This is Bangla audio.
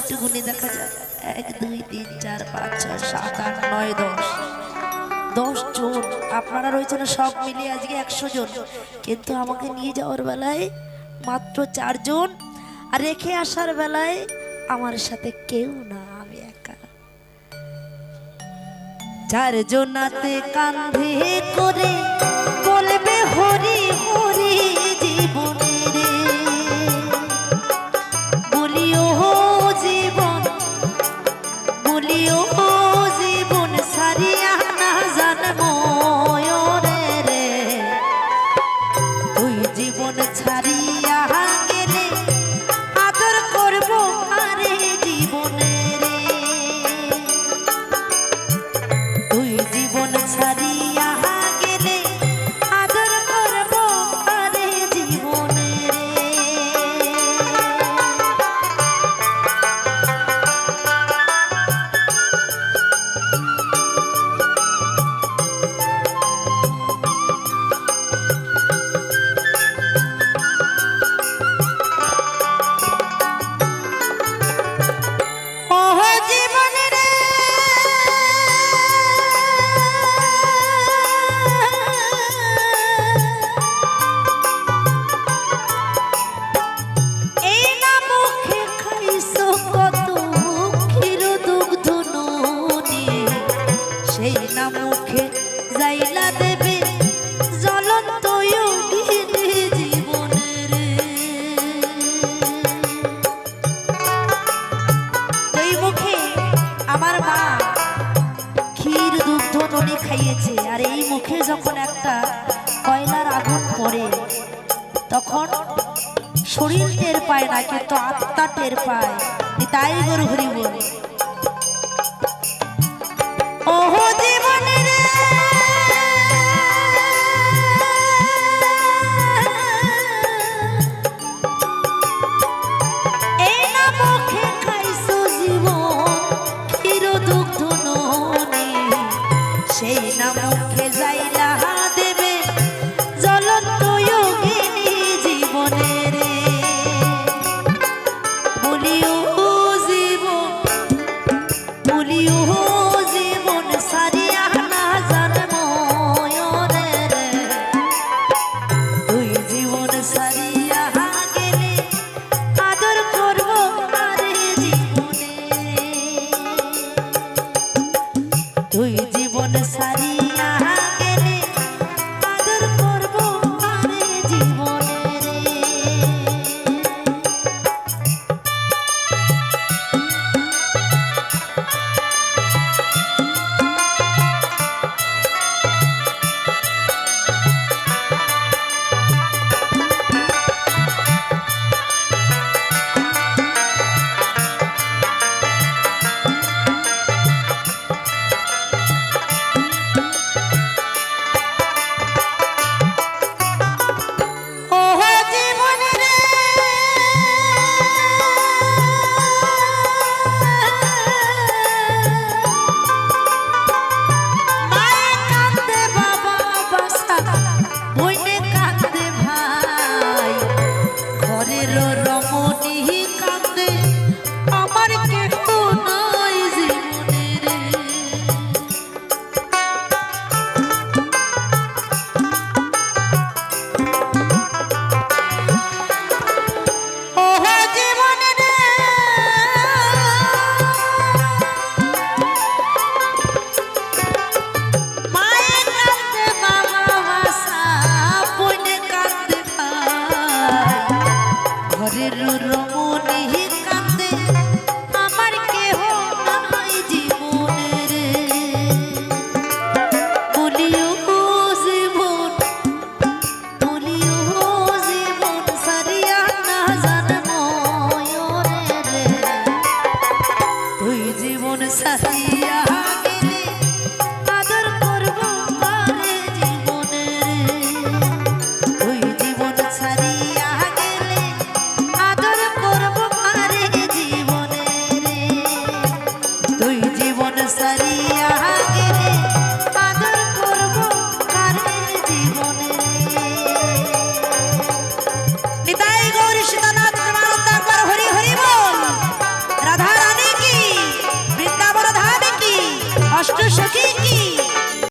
একটু গুনে দেখা যায় এক দুই তিন চার পাঁচ ছয় সাত আট নয় দশ। দশ জন, আপনারা রয়েছেন সব মিলিয়ে আজকে একশো জন। কিন্তু আমাকে নিয়ে যাওয়ার বেলায় মাত্র চারজন আর রেখে আসার বেলায় আমার সাথে কেউ না, আমি একা। চারজনাতে কান্ধে করে দুগ্ধ ননি খাইয়েছে। আর এই মুখে যখন একটা কয়লার আগুন পড়ে, তখন শরীর টের পায় না, কিন্তু আত্মা টের পায়। তাই গরু হরি বল। না মুখে যাইলা দেবে